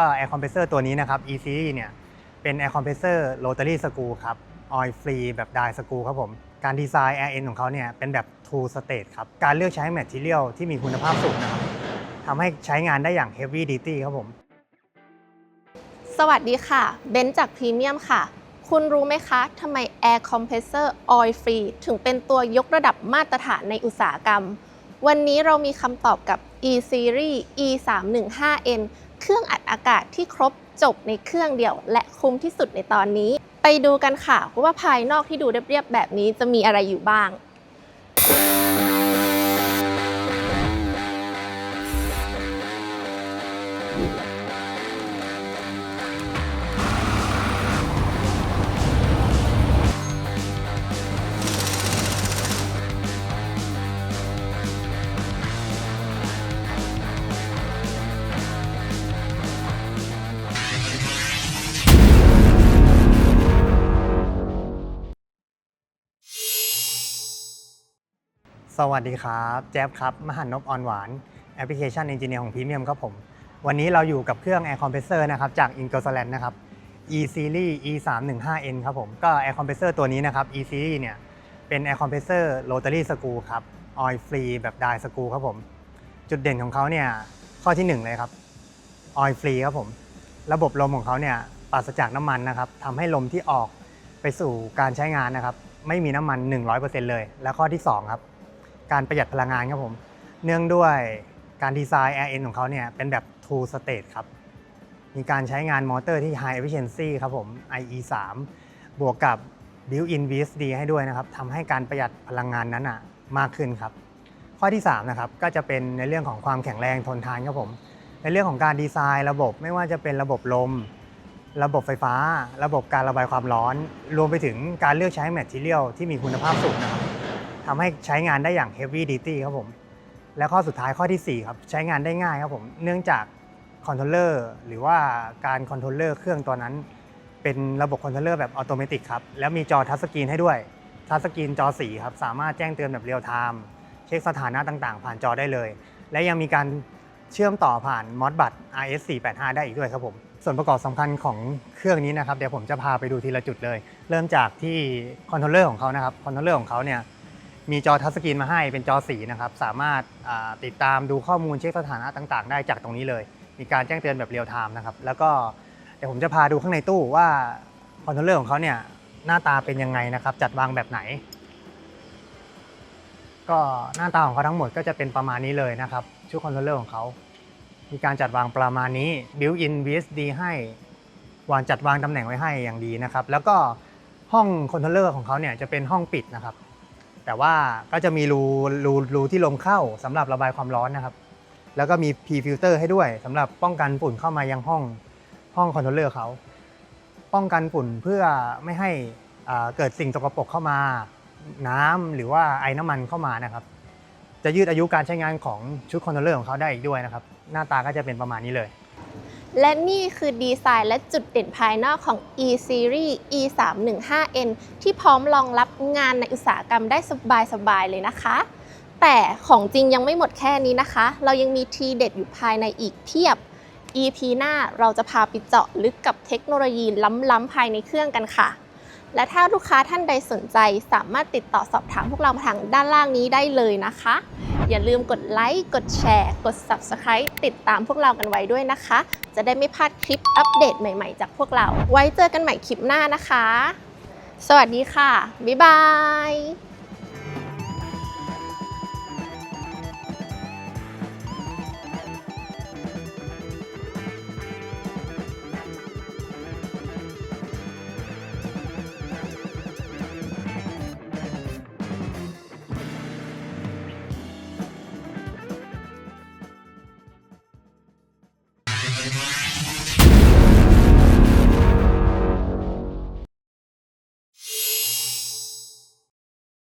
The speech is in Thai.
ก็ Air Compressor ตัวนี้นะครับ e series เนี่ยเป็น Air Compressor Rotary Screw ครับ Oil Free แบบ Die Screw ครับผม การดีไซน์ Air End ของเขาเนี่ยเป็นแบบ Two State ครับ การเลือกใช้ Material ที่มีคุณภาพสูงนะครับทำให้ใช้งานได้อย่าง Heavy Duty ครับผม สวัสดีค่ะ เบนจากพรีเมียมค่ะ คุณรู้ไหมคะทำไม Air Compressor Oil Free ถึงเป็นตัวยกระดับมาตรฐานในอุตสาหกรรม วันนี้เรามีคำตอบกับ E Series E 3 1 5 N เครื่องอัดอากาศที่ครบจบในเครื่องเดียว และคุ้มที่สุดในตอนนี้ ไปดูกันค่ะว่าภายนอกที่ดูเรียบๆแบบนี้จะมีอะไรอยู่บ้าง สวัสดีครับ แจ๊บครับ มหันนพอ่อนหวานแอปพลิเคชัน e อนจิเนียร์ของพรีเมียมครับผม วันนี้เราอยู่กับเครื่อง Air Compressor นะครับจาก i n g o s l a n d นะครับ E Series E 3 1 5 N ครับผม ก็ Air Compressor ตัวนี้นะครับ E Series เนี่ย เป็น Air Compressor Rotary Screw ครับ Oil Free แบบ Die Screw ครับผม จุดเด่นของเขาเนี่ย ข้อที่ 1 เลยครับ Oil Free ครับผม ระบบลมของเขาเนี่ยปราศจากน้ำมันนะครับทำให้ลมที่ออกไปสู่การใช้งานนะครับ ไม่มีน้ำมัน 100%เลย และข้อที่ 2 ครับ การประหยัดพลังงานครับผม เนื่องด้วยการดีไซน์ AirN ของเขาเนี่ยเป็นแบบ Two State ครับ มีการใช้งานมอเตอร์ที่ High Efficiency ครับผม IE 3บวกกับ Built-in VSD ให้ด้วยนะครับทำให้การประหยัดพลังงานนั้นอะมากขึ้นครับ ข้อที่3นะครับก็จะเป็นในเรื่องของความแข็งแรงทนทานครับผม ในเรื่องของการดีไซน์ระบบไม่ว่าจะเป็นระบบลม ระบบไฟฟ้า ระบบการระบายความร้อน รวมไปถึงการเลือกใช้ Material ที่มีคุณภาพสูงนะครับ ทำให้ใช้งานได้อย่าง heavy duty ครับผม และข้อสุดท้ายข้อที่ 4 ครับ ใช้งานได้ง่ายครับผม เนื่องจากคอนโทรลเลอร์หรือว่าการคอนโทรลเลอร์เครื่องตัวนั้น เป็นระบบคอนโทรลเลอร์แบบอัตโนมัติครับ แล้วมีจอทัชสกรีนให้ด้วย ทัชสกรีนจอสีครับ สามารถแจ้งเตือนแบบเรียลไทม์เช็คสถานะต่างๆ ผ่านจอได้เลย และยังมีการเชื่อมต่อผ่านมอสบัต RS485 ได้อีกด้วยครับผม ส่วนประกอบสำคัญของเครื่องนี้นะครับ เดี๋ยวผมจะพาไปดูทีละจุดเลย เริ่มจากที่คอนโทรลเลอร์ของเขานะครับ คอนโทรลเลอร์ของเขาเนี่ย มีจอทัชสกรีนมาให้เป็นจอสีนะครับสามารถติดตามดูข้อมูลเช็คสถานะต่าง ๆ ได้จากตรงนี้เลย มีการแจ้งเตือนแบบเรียลไทม์นะครับแล้วก็เดี๋ยวผมจะพาดูข้างในตู้ว่าคอนโทรลเลอร์ของเขาเนี่ยหน้าตาเป็นยังไงนะครับ จัดวางแบบไหน ก็หน้าตาของเขาทั้งหมดก็จะเป็นประมาณนี้เลยนะครับชุดคอนโทรลเลอร์ของเขามีการจัดวางประมาณนี้ built-in VSD ให้วางจัดวางตำแหน่งไว้ให้อย่างดีนะครับ แล้วก็ห้องคอนโทรลเลอร์ของเขาเนี่ยจะเป็นห้องปิดนะครับ แต่ว่าก็จะมีรูรูรูที่ลมเข้าสำหรับระบายความร้อนนะครับ แล้วก็มี P filter ให้ด้วยสำหรับป้องกันฝุ่นเข้ามายังห้องห้องคอนโทรลเลอร์เขาป้องกันฝุ่นเพื่อไม่ให้อ่าเกิดสิ่งสกปรกเข้ามา น้ำหรือว่าไอ้น้ำมันเข้ามานะครับ จะยืดอายุการใช้งานของชุดคอนโทรลเลอร์ของเขาได้อีกด้วยนะครับ หน้าตาก็จะเป็นประมาณนี้เลย และนี่คือดีไซน์และจุดเด่นภายนอกของ E Series E 3 1 5 N ที่พร้อมรองรับงานในอุตสาหกรรมได้สบายๆเลยนะคะ แต่ของจริงยังไม่หมดแค่นี้นะคะ เรายังมีทีเด็ดอยู่ภายในอีกเพียบ EP หน้าเราจะพาไปเจาะลึกกับเทคโนโลยีล้ำๆภายในเครื่องกันค่ะ และถ้าลูกค้าท่านใดสนใจสามารถติดต่อสอบถามพวกเราทางด้านล่างนี้ได้เลยนะคะ อย่าลืมกดไลค์กดแชร์ กด Subscribe ติดตามพวกเรากันไว้ด้วยนะคะ จะได้ไม่พลาดคลิปอัปเดตใหม่ๆ จากพวกเรา ไว้เจอกันใหม่คลิปหน้านะคะ สวัสดีค่ะ บ๊ายบาย